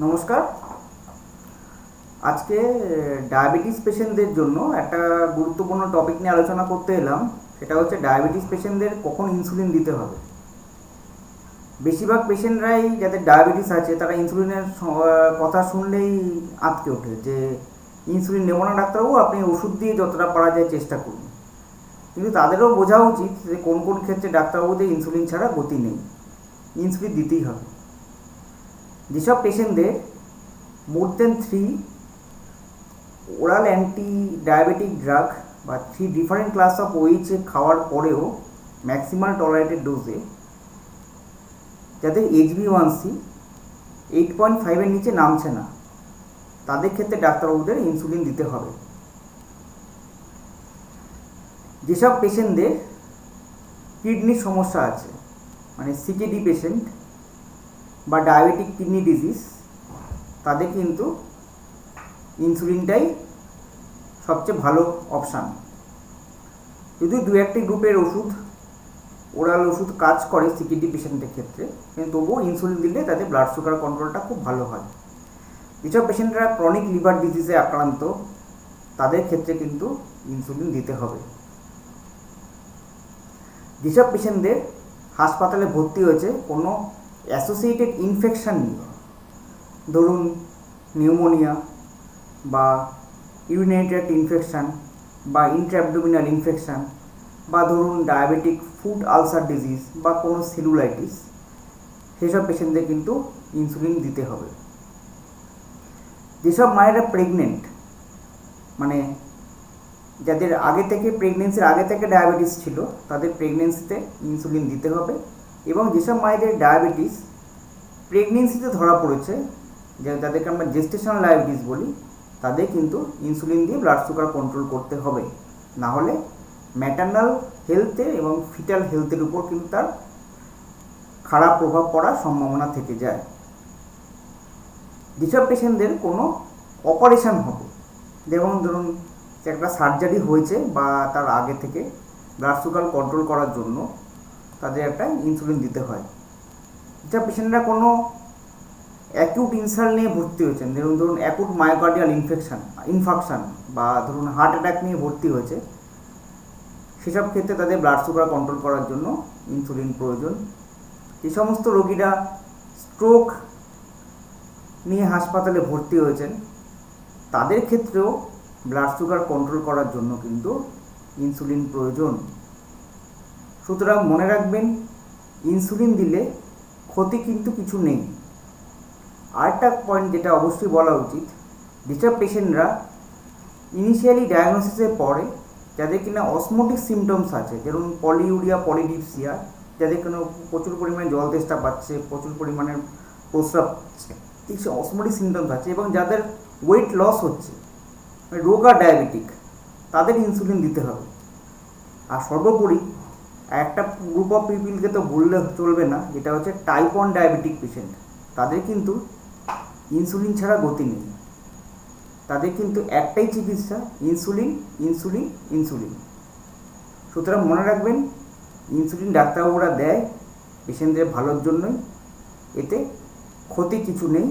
নমস্কার। আজকে, ডায়াবেটিস পেশেন্টদের জন্য একটা গুরুত্বপূর্ণ টপিক নিয়ে আলোচনা করতে এলাম। সেটা হচ্ছে ডায়াবেটিস পেশেন্টদের কখন ইনসুলিন দিতে হবে। বেশিরভাগ পেশেন্টরাই যাদের ডায়াবেটিস আছে, তারা ইনসুলিনের কথা শুনলেই আটকে ওঠে যে ইনসুলিন নেব না ডাক্তারবাবু, আপনি ওষুধ দিয়ে যতটা পারা যায় চেষ্টা করুন। কিন্তু তাদেরও বোঝা উচিত যে, কোন কোন ক্ষেত্রে ডাক্তারবাবুদের ইনসুলিন ছাড়া গতি নেই। ইনসুলিন দিতেই হবে। যেসব পেশেন্টদের more than three oral anti diabetic drug বা থ্রি ডিফারেন্ট ক্লাস অফ ওইচে খাওয়ার পরেও ম্যাক্সিমাল টলারেটেড ডোজে যাদের HB one C eight point ফাইভের নিচে নামছে না, তাদের ক্ষেত্রে ডাক্তারবাবুদের ইনসুলিন দিতে হবে। যেসব পেশেন্টদের কিডনির সমস্যা আছে মানে সিকেডি পেশেন্ট বা ডায়াবেটিক কিডনি ডিজিজ তাদের কিন্তু ইনসুলিনটাই সবচেয়ে ভালো অপশান যদি দু একটি গ্রুপের ওষুধ ওরাল ওষুধ কাজ করে সিকিডি পেশেন্টের ক্ষেত্রে, কিন্তু তবুও ইনসুলিন দিলে তাদের ব্লাড সুগার কন্ট্রোলটা খুব ভালো হয়। যেসব পেশেন্টরা ক্রনিক লিভার ডিজিজে আক্রান্ত, তাদের ক্ষেত্রে কিন্তু ইনসুলিন দিতে হবে। যেসব পেশেন্টদের হাসপাতালে ভর্তি হয়েছে, কোনো অ্যাসোসিয়েটেড ইনফেকশন নিয়ে ধরুন নিউমোনিয়া বা ইউরিনারি ইনফেকশান বা ইন্ট্রাবডোমিনাল ইনফেকশান বা ধরুন ডায়াবেটিক ফুড আলসার ডিজিজ বা কোনো সেলুলাইটিস, সেসব পেশেন্টদের কিন্তু ইনসুলিন দিতে হবে। যেসব মায়েরা প্রেগনেন্ট মানে যাদের আগে থেকে, প্রেগনেন্সির আগে থেকে ডায়াবেটিস ছিল, তাদের প্রেগনেন্সিতে ইনসুলিন দিতে হবে। এবং যেসব মায়েদের ডায়াবেটিস প্রেগনেন্সিতে ধরা পড়েছে যে যাদেরকে আমরা জেস্টেশনাল ডায়াবেটিস বলি, তাদের কিন্তু ইনসুলিন দিয়ে ব্লাড সুগার কন্ট্রোল করতে হবে। না হলে ম্যাটার্নাল হেলথে এবং ফিটাল হেলথের উপর কিন্তু তার খারাপ প্রভাব পড়ার সম্ভাবনা থেকে যায়। যেসব পেশেন্টদের কোনো অপারেশন হবে, যেমন ধরুন একটা সার্জারি হয়েছে বা তার আগে থেকে ব্লাড সুগার কন্ট্রোল করার জন্য তাদের একটা ইনসুলিন দিতে হয়। যা পেশেন্টরা কোনো অ্যাকিউট ইনসাল্ট নিয়ে ভর্তি হয়েছেন। ধরুন ধরুন অ্যাকুট মায়োকার্ডিয়াল ইনফেকশান ইনফাকশান বা ধরুন হার্ট অ্যাটাক নিয়ে ভর্তি হয়েছে, সেসব ক্ষেত্রে তাদের ব্লাড সুগার কন্ট্রোল করার জন্য ইনসুলিন প্রয়োজন। যে সমস্ত রোগীরা স্ট্রোক নিয়ে হাসপাতালে ভর্তি হয়েছেন, তাদের ক্ষেত্রেও ব্লাড সুগার কন্ট্রোল করার জন্য কিন্তু ইনসুলিন প্রয়োজন। সুতরাং মনে রাখবেন ইনসুলিন দিলে ক্ষতি কিন্তু কিছু নেই। আরেকটা পয়েন্ট যেটা অবশ্যই বলা উচিত যেসব পেশেন্টরা ইনিশিয়ালি ডায়াগনোসিসের পরে যাদের কিনা অসমোটিক সিমটমস আছে, যেমন পলিউরিয়া পলিডিপসিয়া যাদের কোনো প্রচুর পরিমাণে জল তেষ্টা পাচ্ছে, প্রচুর পরিমাণে প্রস্রাব এইসব অসমোটিক সিমটমস আছে এবং যাদের ওয়েট লস হচ্ছে রোগা ডায়াবেটিক তাদের ইনসুলিন দিতে হবে। আর সর্বোপরি একটা গ্রুপ অফ পিপিলকে তো বললে চলবে না, যেটা হচ্ছে টাইপ ওয়ান ডায়াবেটিক পেশেন্ট তাদের কিন্তু ইনসুলিন ছাড়া গতি নেই। তাদের কিন্তু একটাই চিকিৎসা ইনসুলিন ইনসুলিন ইনসুলিন সুতরাং মনে রাখবেন ইনসুলিন ডাক্তারবাবুরা দেয় পেশেন্টদের ভালোর জন্যই। এতে ক্ষতি কিছু নেই।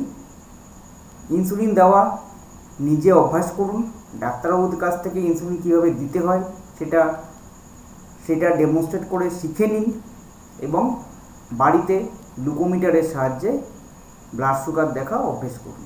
ইনসুলিন দেওয়া, নিজে অভ্যাস করুন। ডাক্তারবাবুদের কাছ থেকে ইনসুলিন কীভাবে দিতে হয়, সেটা সেটা ডেমনস্ট্রেট করে শিখে নিন এবং বাড়িতে লুকোমিটারের সাহায্যে ব্লাড সুগার দেখা অভ্যেস করুন।